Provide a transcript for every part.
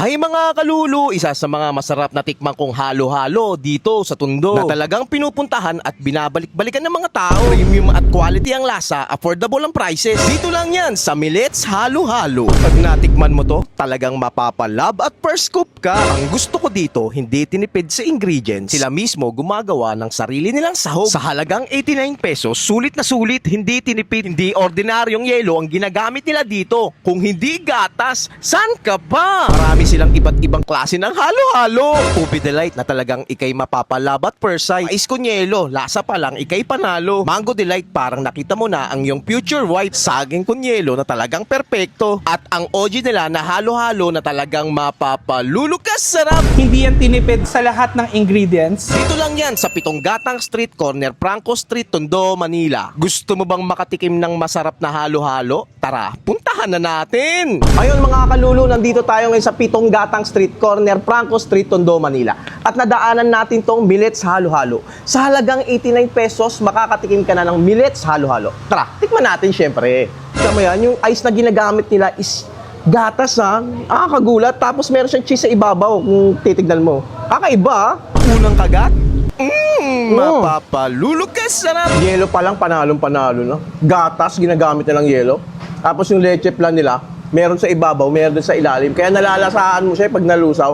Hay mga kalulu, isa sa mga masarap na tikmang kong halo-halo dito sa Tundo na talagang pinupuntahan at binabalik-balikan ng mga tao. Premium at quality ang lasa, affordable ang prices. Dito lang yan sa Milets Halo-Halo. Pag natikman mo to, talagang mapapalab at first scoop ka. Ang gusto ko dito, hindi tinipid sa ingredients. Sila mismo gumagawa ng sarili nilang sahog. Sa halagang 89 pesos, sulit na sulit, hindi tinipid, hindi ordinaryong yelo ang ginagamit nila dito. Kung hindi gatas, san ka ba? Marami silang iba't ibang klase ng halo-halo. Ubi Delight na talagang ikay mapapalabat per size. Mais kunyelo, lasa pa lang ikay panalo. Mango Delight parang nakita mo na ang yung future white. Saging kunyelo na talagang perpekto. At ang OG nila na halo-halo na talagang mapapalulukas sarap. Hindi yan tinipid sa lahat ng ingredients. Dito lang yan sa Pitong Gatang Street, corner Franco Street, Tondo, Manila. Gusto mo bang makatikim ng masarap na halo-halo? Tara, puntahan na natin! Ayun mga kalulu, nandito tayo ngayon sa Pitong Gatang Street, corner Franco Street, Tondo, Manila. At nadaanan natin tong Millets Halo-Halo. Sa halagang 89 pesos, makakatikim ka na ng Millets Halo-Halo. Tara, tikman natin syempre. Tama yan, yung ice na ginagamit nila is gatas ha. Ah, kagulat. Tapos meron siyang cheese sa ibabaw kung titignan mo. Kakaiba ha. Unang kagat? Mmm, Oh. mapapalulukas sarap. Yelo pa lang, panalong panalo, no? Gatas, ginagamit nilang yelo. Tapos yung leche plan nila, meron sa ibabaw, meron sa ilalim. Kaya nalalasaan mo siya pag nalusaw.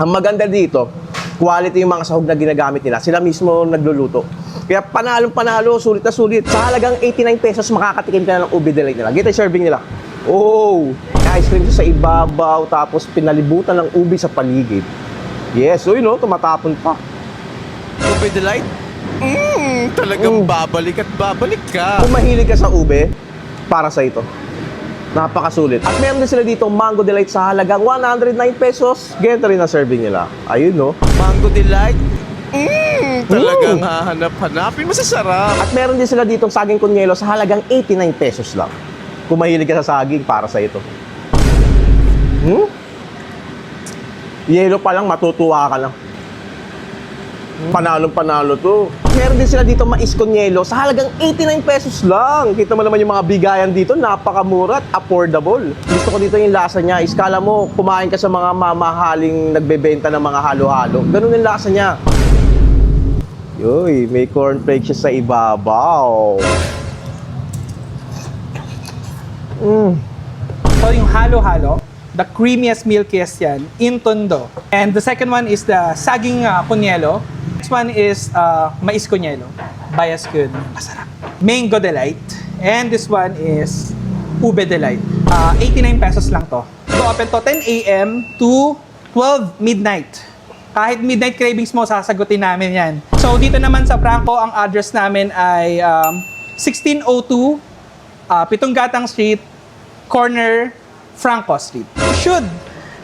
Ang maganda dito, quality yung mga sahog na ginagamit nila. Sila mismo nagluluto. Kaya panalong panalo, sulit na sulit. Sa halagang 89 pesos, makakatikim ka na ng ubi delight nila. Kita serving nila. Oh! Ice cream sa ibabaw, tapos pinalibutan ng ubi sa paligid. Yes, so yun, no? tumatapon pa. Ube Delight? Mmm, talagang Mm. babalik at babalik ka. Kung mahilig ka sa ube, para sa ito. Napakasulit. At meron din sila dito Mango Delight sa halagang 109 pesos. Ganito rin ang serving nila. Ayun, no? Mango Delight? Mmm, talagang hahanap-hanapin. Masasarap. At meron din sila ditong saging kunyelo sa halagang 89 pesos lang. Kung mahilig ka sa saging, para sa ito. Hmm? Yelo pa lang, matutuwa ka lang. Panalong panalo to. Meron din sila dito mais kunyelo sa halagang 89 pesos lang. Kita mo naman yung mga bigayan dito, napakamura at affordable. Gusto ko dito yung lasa niya. Iskala mo, kumain ka sa mga mamahaling nagbebenta ng mga halo-halo. Ganun yung lasa niya. Yoy, may cornflakes siya sa ibabaw. Mm. So yung halo-halo, the creamiest, milkiest yan, in Tondo. And the second one is the saging uh, kunyelo. Next one is uh, mais kunyelo. Bias good. Masarap. Mango delight. And this one is ube delight. Uh, 89 pesos lang to. So open to 10 a.m. to 12 midnight. Kahit midnight cravings mo, sasagutin namin yan. So dito naman sa Franco, ang address namin ay um, 1602 uh, Pitong Gatang Street, corner Franco Street. Should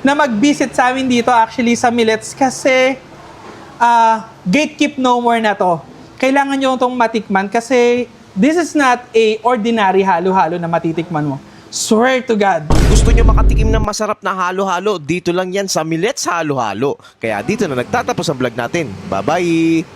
na mag-visit sa amin dito actually sa Millets kasi ah gatekeep no more na to. Kailangan nyo itong matikman kasi this is not a ordinary halo-halo na matitikman mo. Swear to God. Gusto nyo makatikim ng masarap na halo-halo? Dito lang yan sa Millets Halo-Halo. Kaya dito na nagtatapos ang vlog natin. Bye-bye!